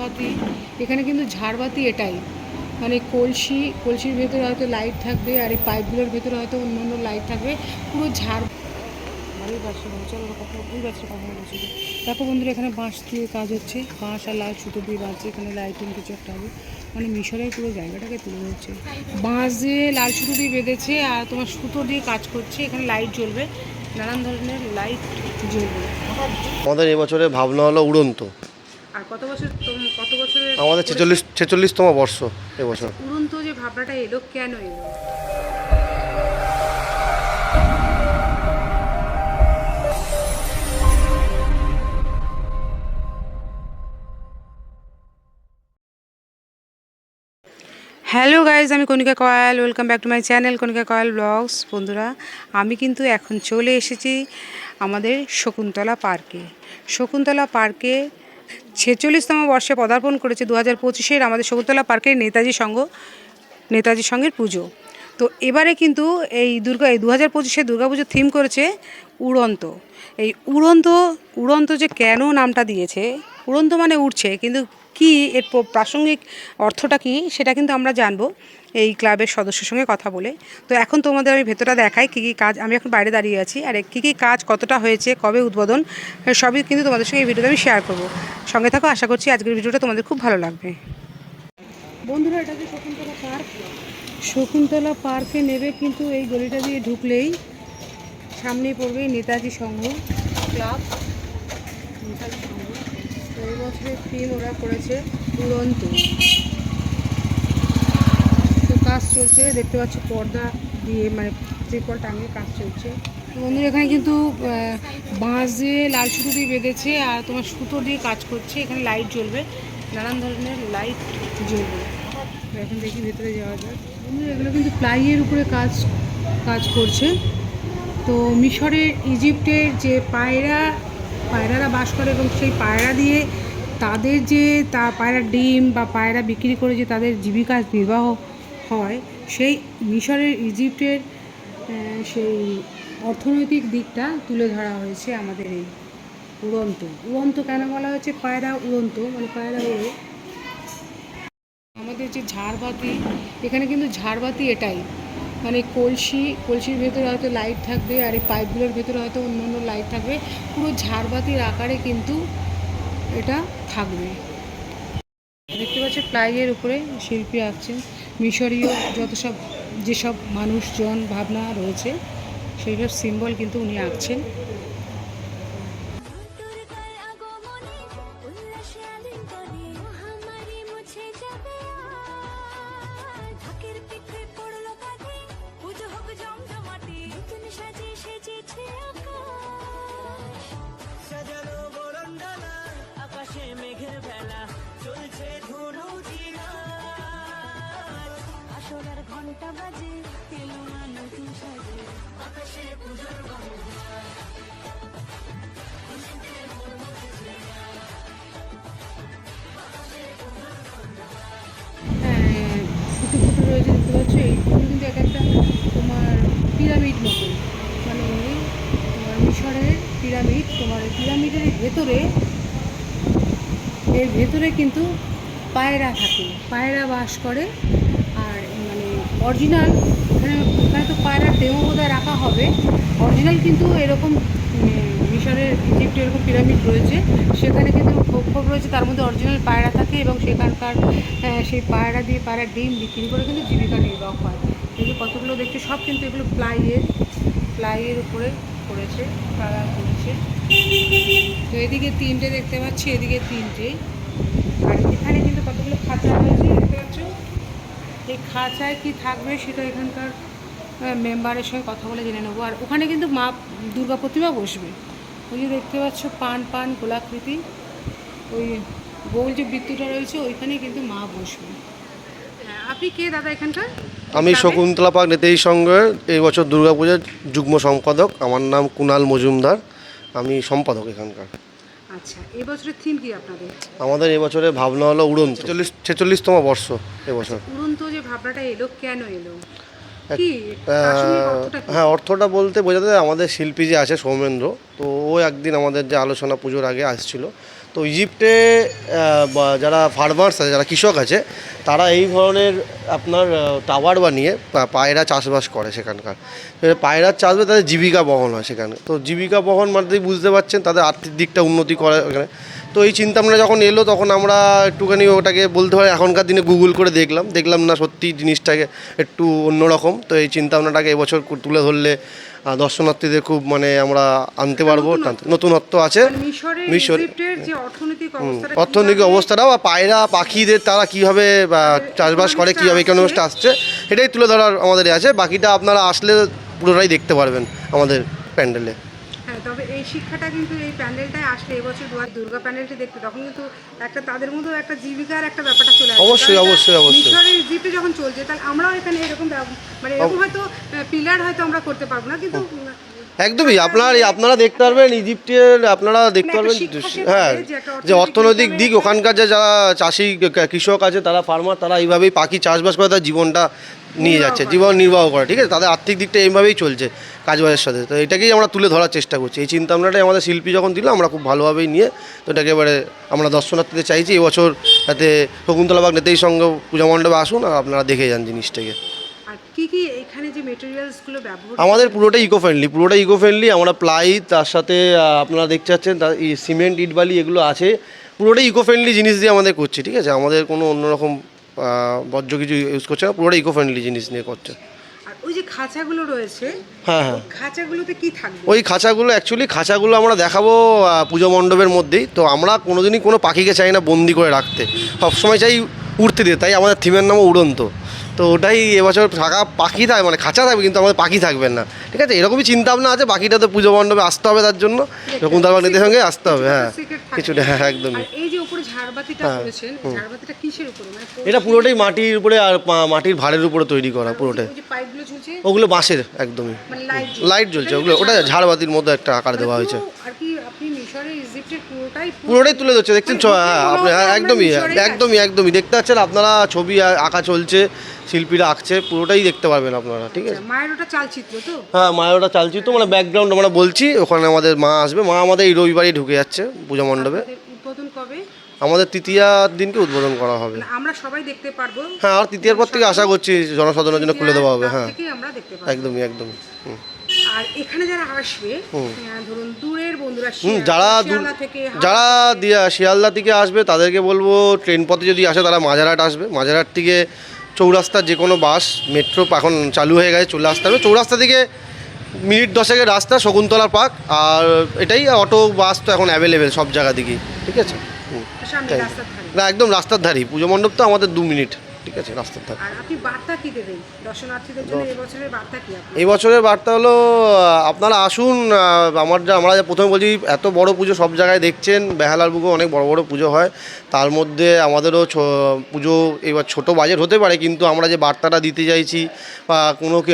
ঝাড়বাতি এখানে কিন্তু ঝাড়বাতি এটাই। মানে কলসি, কলসির ভেতরে হয়তো লাইট থাকবে আর এই পাইপগুলোর ভেতরে হয়তো অন্য অন্য লাইট থাকবে। পুরো ঝাড় বলছি দেখো বন্ধুরা, এখানে বাঁশ দিয়ে কাজ হচ্ছে। বাঁশ আর লাল সুতো দিয়ে বাঁচছে এখানে লাইটিং কিছু একটা হবে। মানে মিশরের পুরো জায়গাটাকে তুলে ধরছে। বাঁশ দিয়ে লাল সুতো দিয়ে বেঁধেছে আর তোমার সুতো দিয়ে কাজ করছে। এখানে লাইট জ্বলবে, নানান ধরনের লাইট জ্বলবে। আমাদের এবছরে ভাবনা হলো উড়ন্ত। আর কত বছর কত বছরের আমাদের ছেচল্লিশ ছেচল্লিশতম বর্ষ এবছর উড়ন্ত যে ভাবনাটা এলো কেন এলো? হ্যালো গাইজ আমি Kanika Kayal. Welcome back to my channel Kanika Kayal vlogs বন্ধুরা আমি কিন্তু এখন চলে এসেছি আমাদের শকুন্তলা পার্কে শকুন্তলা পার্কে ছেচল্লিশতম বর্ষে পদার্পণ করেছে দু হাজার পঁচিশের আমাদের শকুন্তলা পার্কের নেতাজি সংঘ, নেতাজি সঙ্গের পুজো। তো এবারে কিন্তু এই দুর্গা, এই দু হাজার পঁচিশে দুর্গাপুজোর থিম করেছে উড়ন্ত। এই উড়ন্ত উড়ন্ত যে কেন নামটা দিয়েছে, উড়ন্ত মানে উঠছে কিন্তু কি এর প্রাসঙ্গিক অর্থটা কি, সেটা কিন্তু আমরা জানব এই ক্লাবের সদস্যের সঙ্গে কথা বলে। তো এখন তোমাদের আমি ভেতরটা দেখাই কী কী কাজ, আমি এখন বাইরে দাঁড়িয়ে আছি। আর কী কী কাজ, কতটা হয়েছে, কবে উদ্বোধন সবই কিন্তু তোমাদের সঙ্গে এই ভিডিওতে আমি শেয়ার করব। সঙ্গে থাকো, আশা করছি আজকের ভিডিওটা তোমাদের খুব ভালো লাগবে। বন্ধুরা, এটা যে শকুন্তলা পার্ক। শকুন্তলা পার্কে নেবে কিন্তু এই গলিটা দিয়ে ঢুকলেই সামনে পড়বে নেতাজি সংঘ ক্লাব। নেতাজি সংঘ। এই বছরের থিম ওরা করেছে উড়ন্ত তো কাজ চলছে, দেখতে পাচ্ছি পর্দা দিয়ে মানে ত্রিপল টাঙিয়ে কাজ চলছে। বন্ধুরা এখানে কিন্তু বাঁশ দিয়ে লাল সুতো দিয়ে বেঁধেছে আর তোমার সুতো দিয়ে কাজ করছে। এখানে লাইট জ্বলবে, নানান ধরনের লাইট জ্বলবে। এখন দেখি ভেতরে যাওয়া যাক। বন্ধুরা এগুলো কিন্তু প্লাইয়ের উপরে কাজ কাজ করছে। তো মিশরের, ইজিপ্টের যে পায়রা পায়রারা বাস করে এবং সেই পায়রা দিয়ে তাদের যে তা পায়রা ডিম বা পায়রা বিক্রি করে যে তাদের জীবিকা নির্বাহ হয়, সেই মিশরের ইজিপ্টের সেই অর্থনৈতিক দিকটা তুলে ধরা হয়েছে আমাদের এই উড়ন্ত। উড়ন্ত কেন বলা হয়েছে? পায়রা উড়ন্ত মানে পায়রা উড়ে। আমাদের যে ঝাড়বাতি, এখানে কিন্তু ঝাড়বাতি এটাই। মানে কলসি, কলসির ভেতরে হয়তো লাইট থাকবে আর এই পাইপগুলোর ভেতরে হয়তো অন্য অন্য লাইট থাকবে। পুরো ঝাড়বাতির আকারে কিন্তু এটা থাকবে। দেখতে পাচ্ছি প্লাইয়ের উপরে শিল্পী আঁকছেন মিশরীয় যত সব, যেসব মানুষজন, ভাবনা রয়েছে সেইসব সিম্বল কিন্তু উনি আঁকছেন। ঘণ্টা বাজে এলো না নতুন সাজে আকাশে পুজোর হ্যাঁ, ফুটো রয়েছে দেখতে পাচ্ছ? এইগুলো কিন্তু এক একটা তোমার পিরামিড মতো মানে তোমার মিশরের পিরামিড তোমার পিরামিডের ভেতরে এর ভেতরে কিন্তু পায়রা থাকে। পায়রা বাস করে অরিজিনাল এখানে তো পায়রার ডেমো বোধহয় রাখা হবে। অরিজিনাল কিন্তু এরকম মিশরের ইজিপ্টে এরকম পিরামিড রয়েছে। সেখানে কিন্তু খোপ রয়েছে। তার মধ্যে অরিজিনাল পায়রা থাকে এবং সেখানকার সেই পায়রা দিয়ে পায়রা ডিম বিক্রি করে কিন্তু জীবিকা নির্বাহ হয়। এগুলো কতগুলো দেখছে, সব কিন্তু এগুলো প্লাইয়ের প্লাইয়ের উপরে করেছে পায়রা করেছে। তো এদিকে তিনটে দেখতে পাচ্ছি, এদিকে তিনটে আর এখানে কিন্তু কতগুলো খাঁচা রয়েছে, দেখতে পাচ্ছ? এই খাঁচায় কি থাকবে সেটা এখানকার মেম্বারের সঙ্গে কথা বলে জেনে নেব। আর ওখানে কিন্তু মা দুর্গা প্রতিমা বসবে। ওই যে দেখতে পাচ্ছ পান পান গোলাকৃতি ওই গোল যে বৃত্তটা রয়েছে ওইখানে কিন্তু মা বসবে। হ্যাঁ আপনি কে দাদা এখানকার? আমি? শকুন্তলা পার্ক নেতাজি সংঘের এই বছর দুর্গাপূজার যুগ্ম সম্পাদক। আমার নাম কুনাল মজুমদার। আমি সম্পাদক এখানকার। আচ্ছা এবছরের থিম কি আপনাদের? আমাদের এবছরে ভাবনা হলো উড়ন্ত। ছেচল্লিশ ছেচল্লিশতম বর্ষ এবছর উড়ন্ত যে ভাবনাটা এলো কেন এলো? কি? প্রাসঙ্গিক অর্থটা কি? হ্যাঁ অর্থটা বলতে বোঝাতে আমাদের শিল্পী যে আছে সৌমেন্দ্র তো ও একদিন আমাদের যে আলোচনা পুজোর আগে আসছিল তো ইজিপ্টে যারা ফার্মার্স আছে, যারা কৃষক আছে, তারা এই ধরনের আপনার টাওয়ার বানিয়ে পায়রা চাষবাস করে সেখানকার। পায়রার চাষবাস তাদের জীবিকা বহন হয় সেখানে। তো জীবিকা বহন মানে বুঝতে পারছেন, তাদের আর্থিক দিকটা উন্নতি করে ওখানে। তো এই চিন্তা ভাবনা যখন এলো, তখন আমরা একটুখানি ওটাকে বলতে হয় এখনকার দিনে গুগল করে দেখলাম। দেখলাম না সত্যি জিনিসটাকে একটু অন্যরকম। তো এই চিন্তা ভাবনাটাকে এবছর তুলে ধরলে দর্শনার্থীদের খুব মানে আমরা আনতে পারব নতুনত্ব আছে। মিশর অর্থনৈতিক অবস্থাটা বা অবস্থাটাও পায়রা পাখিদের তারা কীভাবে চাষবাস করে কীভাবে ইকোনমিক্সটা আসছে। সেটাই তুলে ধরার আমাদের আছে। বাকিটা আপনারা আসলে পুরোটাই দেখতে পারবেন আমাদের প্যান্ডেলে। এই শিক্ষাটা কিন্তু এই প্যান্ডেলটায় আসলে এবছর দুর্গা প্যান্ডেলটি দেখতে তখন কিন্তু একটা তাদের মধ্যেও একটা জীবিকার একটা ব্যাপারটা চলে আসে অবশ্যই, অবশ্যই, অবশ্যই। মিশরের ইজিপ্টে যখন চলছে তাহলে আমরাও এখানে এরকম মানে এরকম হয়তো পিলার হয়তো আমরা করতে পারব না কিন্তু একদমই আপনার আপনারা দেখতে পারবেন ইজিপ্টের আপনারা দেখতে পারবেন হ্যাঁ যে অর্থনৈতিক দিক ওখানকার যে যারা চাষি কৃষক আছে তারা ফার্মার তারা এইভাবেই পাখি চাষবাস করে তার জীবনটা নিয়ে যাচ্ছে জীবন নির্বাহ করে ঠিক আছে? তাদের আর্থিক দিকটা এইভাবেই চলছে কাজবাজের সাথে। তো এটাকেই আমরা তুলে ধরার চেষ্টা করছি। এই চিন্তা ভাবনাটাই আমাদের শিল্পী যখন দিল আমরা খুব ভালোভাবেই নিয়ে তো এটাকে এবারে আমরা দর্শনার্থীদের চাইছি। এবছর যাতে শকুন্তলাবাগ নেতাই সঙ্গে পূজা মণ্ডপে আসুন আর আপনারা দেখে যান জিনিসটাকে। আমাদের পুরোটাই ইকো ফ্রেন্ডলি পুরোটাই ইকো ফ্রেন্ডলি আমরা প্লাই তার সাথে আপনারা দেখতে পাচ্ছেন তার সিমেন্ট ইট বালি এগুলো আছে। পুরোটাই ইকো ফ্রেন্ডলি জিনিস দিয়ে আমাদের করছি ঠিক আছে? আমাদের কোনো অন্যরকম বর্জ্য কিছু ইউজ করছে না পুরোটা ইকো ফ্রেন্ডলি জিনিস নিয়ে করছে। ওই যে খাঁচাগুলো রয়েছে হ্যাঁ হ্যাঁ। খাঁচাগুলোতে কি থাকবে? ওই খাঁচাগুলো অ্যাকচুয়ালি খাঁচাগুলো আমরা দেখাবো পুজো মণ্ডপের মধ্যেই। তো আমরা কোনোদিনই কোনো পাখিকে চাই না বন্দি করে রাখতে। সবসময় চাই উড়তে দিতে তাই আমাদের থিমের নামও উড়ন্ত। তো ওটাই এবছর থাকা পাখি থাকবে মানে খাঁচা থাকবে কিন্তু আমাদের পাখি থাকবেন না। ঠিক আছে? এরকমই চিন্তা ভাবনা আছে পাখিটা তো পুজো মণ্ডপে আসতে হবে তার জন্য। শকুন্তলা নীতির সঙ্গে আসতে হবে হ্যাঁ। কিছুটা হ্যাঁ একদমই। আর এই যে উপরে ঝাড়বাতিটা করেছেন ঝাড়বাতিটা কিসের উপরে? মানে এটা পুরোটাই মাটির উপরে আর মাটির ভাড়ের উপরে তৈরি করা পুরোটাই। পাইপগুলো ঝুলছে? ওগুলো বাঁশের একদমই। মানে লাইট জ্বলছে। ওগুলো ওটা ঝাড়বাতির মতো একটা আকার দেওয়া হয়েছে। আর কি পুরোটাই তুলে ধরছে দেখছেন একদমই একদমই একদমই দেখতে পাচ্ছেন আপনারা ছবি আঁকা চলছে শিল্পীরা আঁকছে পুরোটাই দেখতে পারবেন আপনারা ঠিক আছে? মায়ের ওটা চালচিত্র তো? হ্যাঁ মায়ের ওটা চালচিত্র মানে ব্যাকগ্রাউন্ড আমরা বলছি ওখানে আমাদের মা আসবে মা আমাদের এই রবিবারই ঢুকে যাচ্ছে পূজা মণ্ডপে। উদ্বোধন কবে? আমাদের তৃতীয়ার দিনকে উদ্বোধন করা হবে। মানে আমরা সবাই দেখতে পারব। হ্যাঁ আর তৃতীয়ার পর থেকে আশা করছি জনসাধারণের জন্য খুলে দেওয়া হবে হ্যাঁ। একদমই একদমই হুম। আর এখানে যারা আসবে ধরুন দূরের বন্ধুরা যারা থেকে যারা দিয়া শিয়ালদা থেকে আসবে তাদেরকে বলব ট্রেন পথে যদি আসে তারা মাঝারহাট আসবে। মাঝারহাট থেকে চৌরাস্তার যে কোনো বাস মেট্রো এখন চালু হয়ে গেছে চলে আসতে হবে চৌরাস্তা থেকে মিনিট দশেকের রাস্তা শকুন্তলা পার্ক আর এটাই অটো বাস তো এখন অ্যাভেলেবেল সব জায়গা দিকেই ঠিক আছে? না একদম রাস্তার ধারেই। পুজো মণ্ডপ তো আমাদের দু মিনিট। ঠিক আছে রাস্তার ধারে আর আপনি বার্তা কি দেবেন? দর্শনার্থীদের জন্য এবছরের বার্তা কি এই বছরের বার্তা হলো আপনারা আসুন আমার যা আমরা প্রথমে বলছি এত বড় পুজো সব জায়গায় দেখছেন বেহালার বুকে অনেক বড় বড় পুজো হয়। তার মধ্যে আমাদেরও ছো- পুজো এবার ছোট বাজেট হতে পারে কিন্তু আমরা যে বার্তাটা দিতে চাইছি বা কোনো কি,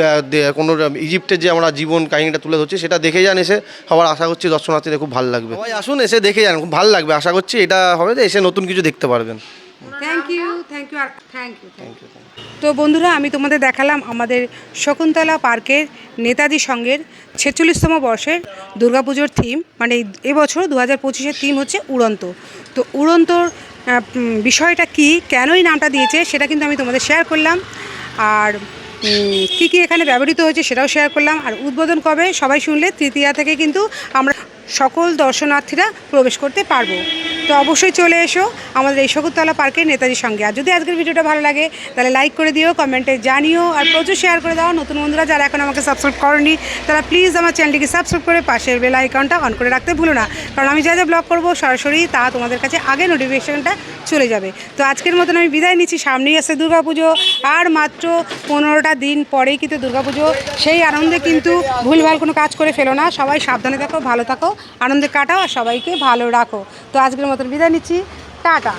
কোনো ইজিপ্টের যে আমরা জীবন কাহিনীটা তুলে ধরছি সেটা দেখে যান এসে। সবার আশা করছি দর্শনার্থীদের খুব ভালো লাগবে। সবাই আসুন এসে দেখে যান খুব ভালো লাগবে। আশা করছি এটা হবে যে এসে নতুন কিছু দেখতে পারবেন। থ্যাংক ইউ থ্যাংক ইউ আর থ্যাংক ইউ থ্যাংক ইউ তো বন্ধুরা আমি তোমাদের দেখালাম আমাদের শকুন্তলা পার্কের নেতাজি সঙ্গের ছেচল্লিশতম বর্ষের দুর্গাপুজোর থিম মানে এবছর দু হাজার পঁচিশের থিম হচ্ছে উড়ন্ত। তো উড়ন্তর বিষয়টা কি কেনই নামটা দিয়েছে সেটা কিন্তু আমি তোমাদের শেয়ার করলাম। আর কি কি এখানে ব্যবহৃত হয়েছে সেটাও শেয়ার করলাম। আর উদ্বোধন কবে সবাই শুনলে তৃতীয়া থেকে কিন্তু আমরা সকল দর্শনার্থীরা প্রবেশ করতে পারব। তো অবশ্যই চলে এসো আমাদের এই শকুন্তলা পার্কের নেতাজির সঙ্গে। আর যদি আজকের ভিডিওটা ভালো লাগে, তাহলে লাইক করে দিও কমেন্টে জানিও, আর প্রচুর শেয়ার করে দাও। নতুন বন্ধুরা যারা এখন আমাকে সাবস্ক্রাইব করেনি, তারা প্লিজ আমার চ্যানেলটিকে সাবস্ক্রাইব করে পাশের বেল আইকনটা অন করে রাখতে ভুলো না। কারণ আমি যা যা ব্লগ করব সরাসরি তা তোমাদের কাছে আগে নোটিফিকেশানটা চলে যাবে। তো আজকের মতন আমি বিদায় নিচ্ছি। সামনেই আসছে দুর্গাপুজো। আর মাত্র পনেরোটা দিন পরেই কিন্তু দুর্গাপুজো। সেই আনন্দে কিন্তু ভুলভাল কোনো কাজ করে ফেলো না। সবাই সাবধানে থাকো, ভালো থাকো, আনন্দে কাটাও, আর সবাইকে ভালো রাখো। তো আজকের বিদায় নিচ্ছি টাটা